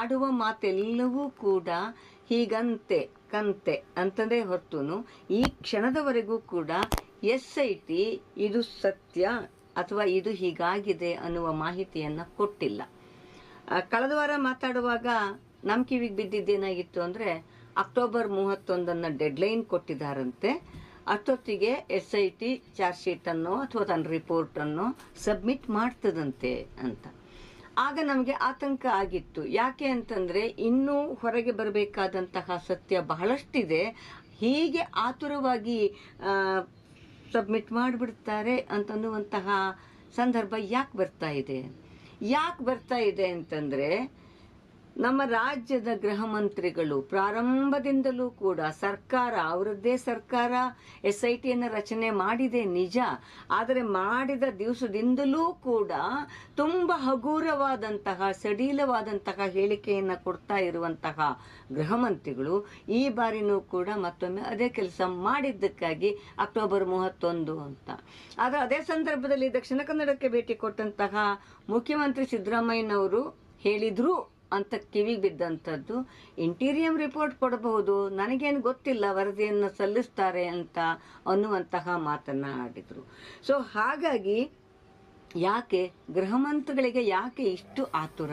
ಆಡುವ ಮಾತೆಲ್ಲವೂ ಕೂಡ ಹೀಗಂತೆ, ಕಂತೆ ಅಂತಂದೇ ಹೊರತುನು, ಈ ಕ್ಷಣದವರೆಗೂ ಕೂಡ ಎಸ್ ಐ ಟಿ ಇದು ಸತ್ಯ ಅಥವಾ ಇದು ಹೀಗಾಗಿದೆ ಅನ್ನುವ ಮಾಹಿತಿಯನ್ನ ಕೊಟ್ಟಿಲ್ಲ. ಕಳೆದ ವಾರ ಮಾತಾಡುವಾಗ ನಮ್ಮ ಕಿವಿಗೆ ಬಿದ್ದಿದ್ದೇನಾಗಿತ್ತು ಅಂದ್ರೆ ಅಕ್ಟೋಬರ್ ಮೂವತ್ತೊಂದನ್ನ ಡೆಡ್ಲೈನ್ ಕೊಟ್ಟಿದ್ದಾರಂತೆ ಅಷ್ಟೊತ್ತಿಗೆ ಎಸ್ ಐ ಟಿ ಚಾರ್ಜ್ ಅನ್ನು ಅಥವಾ ತನ್ನ ರಿಪೋರ್ಟ್ ಅನ್ನು ಸಬ್ಮಿಟ್ ಮಾಡ್ತದಂತೆ ಅಂತ. ಆಗ ನಮಗೆ ಆತಂಕ ಆಗಿತ್ತು. ಯಾಕೆ ಅಂತಂದ್ರೆ ಇನ್ನೂ ಹೊರಗೆ ಬರಬೇಕಾದಂತಹ ಸತ್ಯ ಬಹಳಷ್ಟಿದೆ. ಹೀಗೆ ಆತುರವಾಗಿ ಸಬ್ಮಿಟ್ ಮಾಡಿಬಿಡ್ತಾರೆ ಅಂತನ್ನುವಂತಹ ಸಂದರ್ಭ ಯಾಕೆ ಬರ್ತಾ ಇದೆ? ಯಾಕೆ ಬರ್ತಾ ಇದೆ ಅಂತಂದ್ರೆ ನಮ್ಮ ರಾಜ್ಯದ ಗೃಹ ಮಂತ್ರಿಗಳು ಪ್ರಾರಂಭದಿಂದಲೂ ಕೂಡ ಸರ್ಕಾರ, ಅವರದ್ದೇ ಸರ್ಕಾರ ಎಸ್ ಐ ಟಿಯನ್ನು ರಚನೆ ಮಾಡಿದೆ ನಿಜ. ಆದರೆ ಮಾಡಿದ ದಿವಸದಿಂದಲೂ ಕೂಡ ತುಂಬ ಹಗುರವಾದಂತಹ, ಸಡಿಲವಾದಂತಹ ಹೇಳಿಕೆಯನ್ನು ಕೊಡ್ತಾ ಇರುವಂತಹ ಗೃಹ ಮಂತ್ರಿಗಳು ಈ ಬಾರಿನೂ ಕೂಡ ಮತ್ತೊಮ್ಮೆ ಅದೇ ಕೆಲಸ ಮಾಡಿದ್ದಕ್ಕಾಗಿ ಅಕ್ಟೋಬರ್ ಮೂವತ್ತೊಂದು ಅಂತ. ಆದರೆ ಅದೇ ಸಂದರ್ಭದಲ್ಲಿ ದಕ್ಷಿಣ ಕನ್ನಡಕ್ಕೆ ಭೇಟಿ ಕೊಟ್ಟಂತಹ ಮುಖ್ಯಮಂತ್ರಿ ಸಿದ್ದರಾಮಯ್ಯನವರು ಹೇಳಿದ್ರು. ಅಂತ ಕಿವಿಗೆ ಬಿದ್ದಂಥದ್ದು ಇಂಟೀರಿಯಂ ರಿಪೋರ್ಟ್ ಕೊಡಬಹುದು. ನನಗೇನು ಗೊತ್ತಿಲ್ಲ ವರದಿಯನ್ನು ಸಲ್ಲಿಸ್ತಾರೆ ಅಂತ ಅನ್ನುವಂತಹ ಮಾತನ್ನು ಆಡಿದರು. ಸೊ ಹಾಗಾಗಿ ಯಾಕೆ ಗೃಹಮಂತ್ರಿಗಳಿಗೆ ಯಾಕೆ ಇಷ್ಟು ಆತುರ?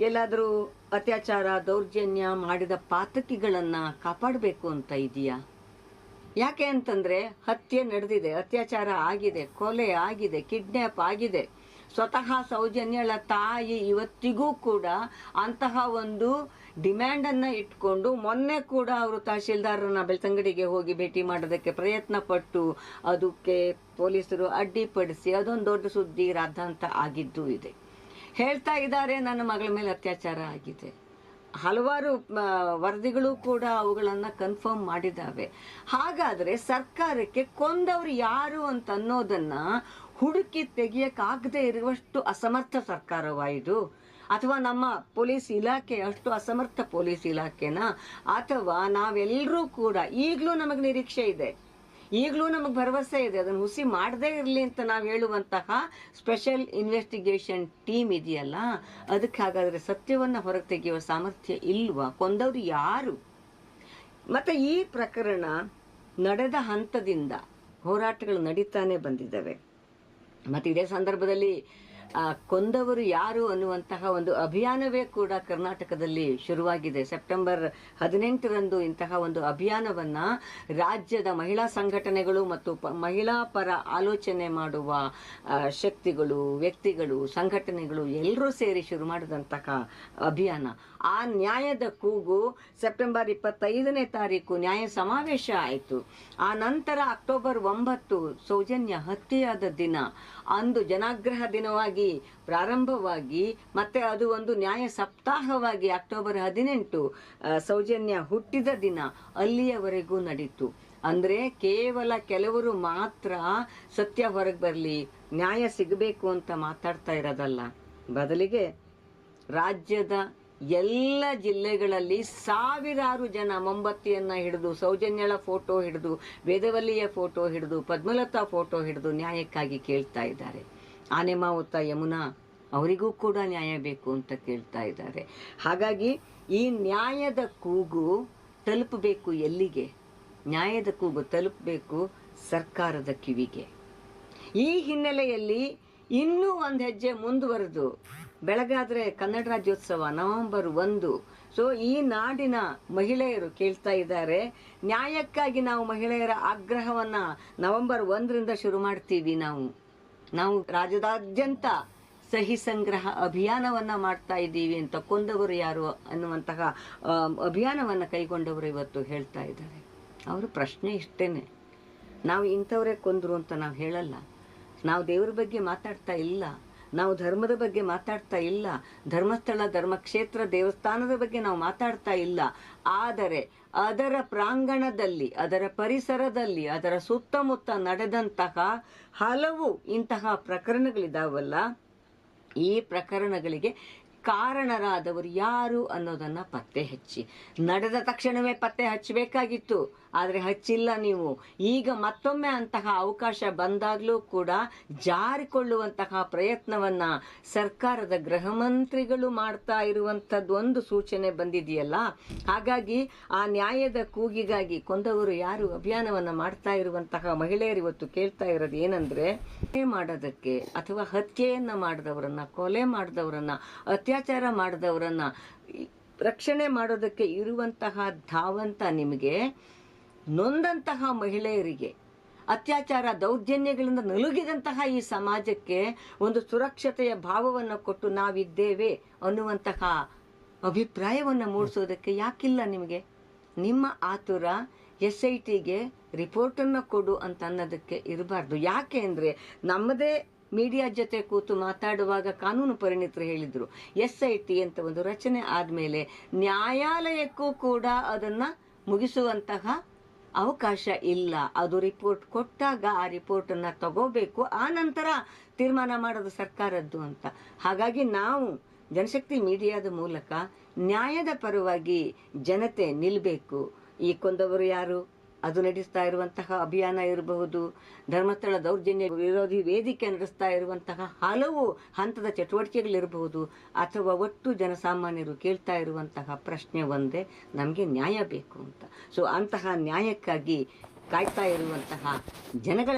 ಎಲ್ಲಾದರೂ ಅತ್ಯಾಚಾರ, ದೌರ್ಜನ್ಯ ಮಾಡಿದ ಪಾತಕಿಗಳನ್ನು ಕಾಪಾಡಬೇಕು ಅಂತ ಇದೆಯಾ ಯಾಕೆ ಅಂತಂದರೆ ಹತ್ಯೆ ನಡೆದಿದೆ, ಅತ್ಯಾಚಾರ ಆಗಿದೆ, ಕೊಲೆ ಆಗಿದೆ ಕಿಡ್ನ್ಯಾಪ್ ಆಗಿದೆ. ಸ್ವತಃ ಸೌಜನ್ಯಳ ತಾಯಿ ಇವತ್ತಿಗೂ ಕೂಡ ಅಂತಹ ಒಂದು ಡಿಮ್ಯಾಂಡ್ ಅನ್ನ ಇಟ್ಕೊಂಡು ಮೊನ್ನೆ ಕೂಡ ಅವರು ತಹಶೀಲ್ದಾರರನ್ನ ಬೆಳ್ತಂಗಡಿಗೆ ಹೋಗಿ ಭೇಟಿ ಮಾಡೋದಕ್ಕೆ ಪ್ರಯತ್ನ ಪಟ್ಟು ಅದಕ್ಕೆ ಪೊಲೀಸರು ಅಡ್ಡಿಪಡಿಸಿ ಅದೊಂದು ದೊಡ್ಡ ಸುದ್ದಿ ಆಗಿದ್ದು ಇದೆ. ಹೇಳ್ತಾ ಇದ್ದಾರೆ, ನನ್ನ ಮಗಳ ಮೇಲೆ ಅತ್ಯಾಚಾರ ಆಗಿದೆ. ಹಲವಾರು ವರದಿಗಳು ಕೂಡ ಅವುಗಳನ್ನು ಕನ್ಫರ್ಮ್ ಮಾಡಿದ್ದಾವೆ. ಹಾಗಾದ್ರೆ ಸರ್ಕಾರಕ್ಕೆ ಕೊಂದವರು ಯಾರು ಅಂತ ಅನ್ನೋದನ್ನ ಹುಡುಕಿ ತೆಗೆಯಕ್ಕಾಗದೇ ಇರುವಷ್ಟು ಅಸಮರ್ಥ ಸರ್ಕಾರವಾ ಇದು ಅಥವಾ ನಮ್ಮ ಪೊಲೀಸ್ ಇಲಾಖೆ ಅಷ್ಟು ಅಸಮರ್ಥ ಪೊಲೀಸ್ ಇಲಾಖೆನ? ಅಥವಾ ನಾವೆಲ್ಲರೂ ಕೂಡ, ಈಗಲೂ ನಮಗೆ ನಿರೀಕ್ಷೆ ಇದೆ. ಈಗಲೂ ನಮಗೆ ಭರವಸೆ ಇದೆ. ಅದನ್ನು ಹುಸಿ ಮಾಡದೇ ಇರಲಿ ಅಂತ ನಾವು ಹೇಳುವಂತಹ ಸ್ಪೆಷಲ್ ಇನ್ವೆಸ್ಟಿಗೇಷನ್ ಟೀಮ್ ಇದೆಯಲ್ಲ ಅದಕ್ಕೆ ಹಾಗಾದರೆ ಸತ್ಯವನ್ನು ಹೊರಗೆ ತೆಗೆಯುವ ಸಾಮರ್ಥ್ಯ ಇಲ್ವಾ? ಕೊಂದವರು ಯಾರು? ಮತ್ತು ಈ ಪ್ರಕರಣ ನಡೆದ ಹಂತದಿಂದ ಹೋರಾಟಗಳು ನಡೀತಾನೆ ಬಂದಿದ್ದಾವೆ. ಮತ್ತೆ ಇದೇ ಸಂದರ್ಭದಲ್ಲಿ ಕೊಂದವರು ಯಾರು ಅನ್ನುವಂತಹ ಒಂದು ಅಭಿಯಾನವೇ ಕೂಡ ಕರ್ನಾಟಕದಲ್ಲಿ ಶುರುವಾಗಿದೆ. ಸೆಪ್ಟೆಂಬರ್ ಹದಿನೆಂಟರಂದು ಇಂತಹ ಒಂದು ಅಭಿಯಾನವನ್ನ ರಾಜ್ಯದ ಮಹಿಳಾ ಸಂಘಟನೆಗಳು ಮತ್ತು ಮಹಿಳಾ ಪರ ಆಲೋಚನೆ ಮಾಡುವ ಶಕ್ತಿಗಳು, ವ್ಯಕ್ತಿಗಳು, ಸಂಘಟನೆಗಳು ಎಲ್ಲರೂ ಸೇರಿ ಶುರು ಮಾಡಿದಂತಹ ಅಭಿಯಾನ. ಆ ನ್ಯಾಯದ ಕೂಗು ಸೆಪ್ಟೆಂಬರ್ ಇಪ್ಪತ್ತೈದನೇ ತಾರೀಕು ನ್ಯಾಯ ಸಮಾವೇಶ ಆಯಿತು. ಆ ನಂತರ ಅಕ್ಟೋಬರ್ ಒಂಬತ್ತು ಸೌಜನ್ಯ ಹತ್ಯೆಯಾದ ದಿನ. ಅಂದು ಜನಾಗ್ರಹ ದಿನವಾಗಿ ಪ್ರಾರಂಭವಾಗಿ ಮತ್ತೆ ಅದು ಒಂದು ನ್ಯಾಯ ಸಪ್ತಾಹವಾಗಿ ಅಕ್ಟೋಬರ್ ಹದಿನೆಂಟು ಸೌಜನ್ಯ ಹುಟ್ಟಿದ ದಿನ ಅಲ್ಲಿಯವರೆಗೂ ನಡೀತು. ಅಂದ್ರೆ ಕೇವಲ ಕೆಲವರು ಮಾತ್ರ ಸತ್ಯ ಹೊರಗೆ ಬರಲಿ, ನ್ಯಾಯ ಸಿಗಬೇಕು ಅಂತ ಮಾತಾಡ್ತಾ ಇರೋದಲ್ಲ. ಬದಲಿಗೆ ರಾಜ್ಯದ ಎಲ್ಲ ಜಿಲ್ಲೆಗಳಲ್ಲಿ ಸಾವಿರಾರು ಜನ ಮೊಂಬತ್ತಿಯನ್ನು ಹಿಡಿದು, ಸೌಜನ್ಯಳ ಫೋಟೋ ಹಿಡಿದು, ವೇದವಲ್ಲಿಯ ಫೋಟೋ ಹಿಡಿದು, ಪದ್ಮಲತಾ ಫೋಟೋ ಹಿಡಿದು ನ್ಯಾಯಕ್ಕಾಗಿ ಕೇಳ್ತಾ ಇದ್ದಾರೆ. ಆನೆಮಾವುತ ಯಮುನಾ ಅವರಿಗೂ ಕೂಡ ನ್ಯಾಯ ಬೇಕು ಅಂತ ಕೇಳ್ತಾ ಇದ್ದಾರೆ. ಹಾಗಾಗಿ ಈ ನ್ಯಾಯದ ಕೂಗು ತಲುಪಬೇಕು ಎಲ್ಲಿಗೆ? ನ್ಯಾಯದ ಕೂಗು ತಲುಪಬೇಕು ಸರ್ಕಾರದ ಕಿವಿಗೆ. ಈ ಹಿನ್ನೆಲೆಯಲ್ಲಿ ಇನ್ನೂ ಒಂದು ಹೆಜ್ಜೆ ಮುಂದುವರೆದು ಬೆಳಗಾದ್ರೆ ಕನ್ನಡ ರಾಜ್ಯೋತ್ಸವ ನವೆಂಬರ್ ಒಂದು. ಸೊ ಈ ನಾಡಿನ ಮಹಿಳೆಯರು ಕೇಳ್ತಾ ಇದ್ದಾರೆ, ನ್ಯಾಯಕ್ಕಾಗಿ ನಾವು ಮಹಿಳೆಯರ ಆಗ್ರಹವನ್ನ ನವೆಂಬರ್ ಒಂದರಿಂದ ಶುರು ಮಾಡ್ತೀವಿ ನಾವು. ನಾವು ರಾಜ್ಯದಾದ್ಯಂತ ಸಹಿ ಸಂಗ್ರಹ ಅಭಿಯಾನವನ್ನ ಮಾಡ್ತಾ ಇದ್ದೀವಿ ಅಂತ ಕೊಂದವರು ಯಾರು ಅನ್ನುವಂತಹ ಅಭಿಯಾನವನ್ನ ಕೈಗೊಂಡವರು ಇವತ್ತು ಹೇಳ್ತಾ ಇದ್ದಾರೆ. ಅವರ ಪ್ರಶ್ನೆ ಇಷ್ಟೇನೆ. ನಾವು ಇಂಥವರೇ ಕೊಂದರು ಅಂತ ನಾವು ಹೇಳಲ್ಲ. ನಾವು ದೇವರ ಬಗ್ಗೆ ಮಾತಾಡ್ತಾ ಇಲ್ಲ. ನಾವು ಧರ್ಮದ ಬಗ್ಗೆ ಮಾತಾಡ್ತಾ ಇಲ್ಲ. ಧರ್ಮಸ್ಥಳ, ಧರ್ಮಕ್ಷೇತ್ರ, ದೇವಸ್ಥಾನದ ಬಗ್ಗೆ ನಾವು ಮಾತಾಡ್ತಾ ಇಲ್ಲ. ಆದರೆ ಅದರ ಪ್ರಾಂಗಣದಲ್ಲಿ, ಅದರ ಪರಿಸರದಲ್ಲಿ, ಅದರ ಸುತ್ತಮುತ್ತ ನಡೆದಂತಹ ಹಲವು ಇಂತಹ ಪ್ರಕರಣಗಳಿದಾವಲ್ಲ, ಈ ಪ್ರಕರಣಗಳಿಗೆ ಕಾರಣರಾದವರು ಯಾರು ಅನ್ನೋದನ್ನ ಪತ್ತೆ ಹಚ್ಚಿ. ನಡೆದ ತಕ್ಷಣವೇ ಪತ್ತೆ ಹಚ್ಚಬೇಕಾಗಿತ್ತು. ಆದರೆ ಹಚ್ಚಿಲ್ಲ ನೀವು. ಈಗ ಮತ್ತೊಮ್ಮೆ ಅಂತಹ ಅವಕಾಶ ಬಂದಾಗಲೂ ಕೂಡ ಜಾರಿಕೊಳ್ಳುವಂತಹ ಪ್ರಯತ್ನವನ್ನ ಸರ್ಕಾರದ ಗೃಹ ಮಂತ್ರಿಗಳು ಮಾಡ್ತಾ ಇರುವಂಥದ್ದು ಒಂದು ಸೂಚನೆ ಬಂದಿದೆಯಲ್ಲ? ಹಾಗಾಗಿ ಆ ನ್ಯಾಯದ ಕೂಗಿಗಾಗಿ ಕೊಂದವರು ಯಾರು? ಅಭಿಯಾನವನ್ನ ಮಾಡ್ತಾ ಇರುವಂತಹ ಮಹಿಳೆಯರು ಇವತ್ತು ಕೇಳ್ತಾ ಇರೋದು ಏನಂದ್ರೆ ಮಾಡೋದಕ್ಕೆ ಅಥವಾ ಹತ್ಯೆಯನ್ನ ಮಾಡಿದವರನ್ನ, ಕೊಲೆ ಮಾಡಿದವರನ್ನ ಅತ್ಯಾಚಾರ ಮಾಡಿದವರನ್ನ ರಕ್ಷಣೆ ಮಾಡೋದಕ್ಕೆ ಇರುವಂತಹ ಧಾವಂತ ನಿಮಗೆ, ನೊಂದಂತಹ ಮಹಿಳೆಯರಿಗೆ, ಅತ್ಯಾಚಾರ ದೌರ್ಜನ್ಯಗಳಿಂದ ನಲುಗಿದಂತಹ ಈ ಸಮಾಜಕ್ಕೆ ಒಂದು ಸುರಕ್ಷತೆಯ ಭಾವವನ್ನು ಕೊಟ್ಟು ನಾವಿದ್ದೇವೆ ಅನ್ನುವಂತಹ ಅಭಿಪ್ರಾಯವನ್ನು ಮೂಡಿಸೋದಕ್ಕೆ ಯಾಕಿಲ್ಲ ನಿಮಗೆ? ನಿಮ್ಮ ಆತುರ ಎಸ್ ಐ ಟಿಗೆ ರಿಪೋರ್ಟನ್ನು ಕೊಡು ಅಂತ ಅನ್ನೋದಕ್ಕೆ ಇರಬಾರ್ದು. ಯಾಕೆ ಅಂದರೆ ನಮ್ಮದೇ ಮೀಡಿಯಾ ಜೊತೆ ಕೂತು ಮಾತಾಡುವಾಗ ಕಾನೂನು ಪರಿಣಿತರು ಹೇಳಿದರು. ಎಸ್ ಐ ಟಿ ಅಂತ ಒಂದು ರಚನೆ ಆದಮೇಲೆ ನ್ಯಾಯಾಲಯಕ್ಕೂ ಕೂಡ ಅದನ್ನು ಮುಗಿಸುವಂತಹ ಅವಕಾಶ ಇಲ್ಲ. ಅದು ರಿಪೋರ್ಟ್ ಕೊಟ್ಟಾಗ ಆ ರಿಪೋರ್ಟನ್ನು ತಗೋಬೇಕು. ಆ ನಂತರ ತೀರ್ಮಾನ ಮಾಡೋದು ಸರ್ಕಾರದ್ದು ಅಂತ. ಹಾಗಾಗಿ ನಾವು ಜನಶಕ್ತಿ ಮೀಡಿಯಾದ ಮೂಲಕ ನ್ಯಾಯದ ಪರವಾಗಿ ಜನತೆ ನಿಲ್ಲಬೇಕು ಈ ಕೊಂದವರು ಯಾರು? ಅದು ನಡೆಸ್ತಾ ಇರುವಂತಹ ಅಭಿಯಾನ ಇರಬಹುದು. ಧರ್ಮಸ್ಥಳ ದೌರ್ಜನ್ಯ ವಿರೋಧಿ ವೇದಿಕೆ ನಡೆಸ್ತಾ ಇರುವಂತಹ ಹಲವು ಹಂತದ ಚಟುವಟಿಕೆಗಳಿರಬಹುದು ಅಥವಾ ಒಟ್ಟು ಜನಸಾಮಾನ್ಯರು ಕೇಳ್ತಾ ಇರುವಂತಹ ಪ್ರಶ್ನೆ ಒಂದೇ, ನಮಗೆ ನ್ಯಾಯ ಬೇಕು ಅಂತ. ಸೊ ಅಂತಹ ನ್ಯಾಯಕ್ಕಾಗಿ ಕಾಯ್ತಾ ಇರುವಂತಹ ಜನಗಳ